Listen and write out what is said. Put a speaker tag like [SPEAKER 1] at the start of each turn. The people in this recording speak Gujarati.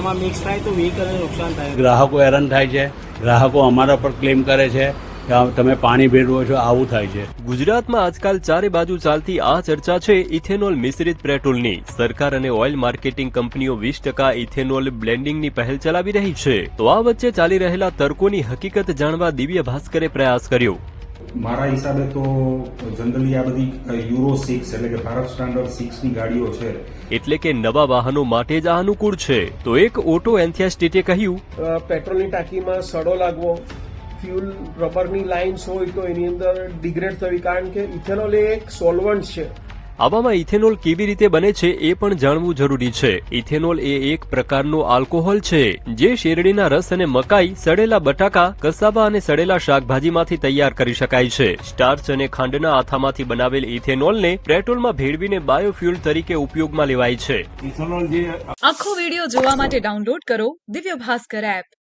[SPEAKER 1] એનામાં મિક્સ થાય તો વ્હીકલને નુકસાન થાય.
[SPEAKER 2] ગ્રાહકો હેરાન થાય છે. ગ્રાહકો અમારા પર ક્લેમ કરે છે કે તમે પાણી ભેળવો છો આવું થાય છે.
[SPEAKER 3] ગુજરાતમાં આજકાલ ચારે બાજુ ચાલતી આ ચર્ચા છે ઇથેનોલ મિશ્રિત પેટ્રોલની. સરકાર અને ઓઇલ માર્કેટિંગ કંપનીઓ વીસ ટકા ઇથેનોલ બ્લેન્ડિંગની પહેલ ચલાવી રહી છે. તો આ વચ્ચે ચાલી રહેલા તર્કોની હકીકત જાણવા દિવ્ય ભાસ્કરે પ્રયાસ કર્યો.
[SPEAKER 4] મારા હિસાબે તો જનરલી આ બધી યુરો સિક્સ એટલે કે ભારત સ્ટાન્ડર્ડ સિક્સની ગાડીઓ છે.
[SPEAKER 3] એટલે કે નવા વાહનો માટે જ આ અનુકૂળ છે. તો એક ઓટો એન્થિયાસ્ટીટે કહ્યું.
[SPEAKER 5] પેટ્રોલની ટાંકીમાં સડો લાગવો ફ્યુલ રબરની લાઇન્સ હોય તો એની અંદર ડિગ્રેડ થવી કારણ કે ઇથેનોલ એક સોલ્વન્ટ છે.
[SPEAKER 3] આવામાં ઇથેનોલ કેવી રીતે બને છે એ પણ જાણવું જરૂરી છે. ઇથેનોલ એ એક પ્રકારનો આલ્કોહોલ છે જે શેરડીના રસ અને મકાઈ સડેલા બટાકા કસાબા અને સડેલા શાકભાજીમાંથી તૈયાર કરી શકાય છે. સ્ટાર્ચ અને ખાંડના આથામાંથી બનાવેલ ઇથેનોલને પેટ્રોલમાં ભેળવીને બાયોફ્યુલ તરીકે ઉપયોગમાં લેવાય છે.
[SPEAKER 6] આખો વિડિયો જોવા માટે ડાઉનલોડ કરો દિવ્ય ભાસ્કર એપ.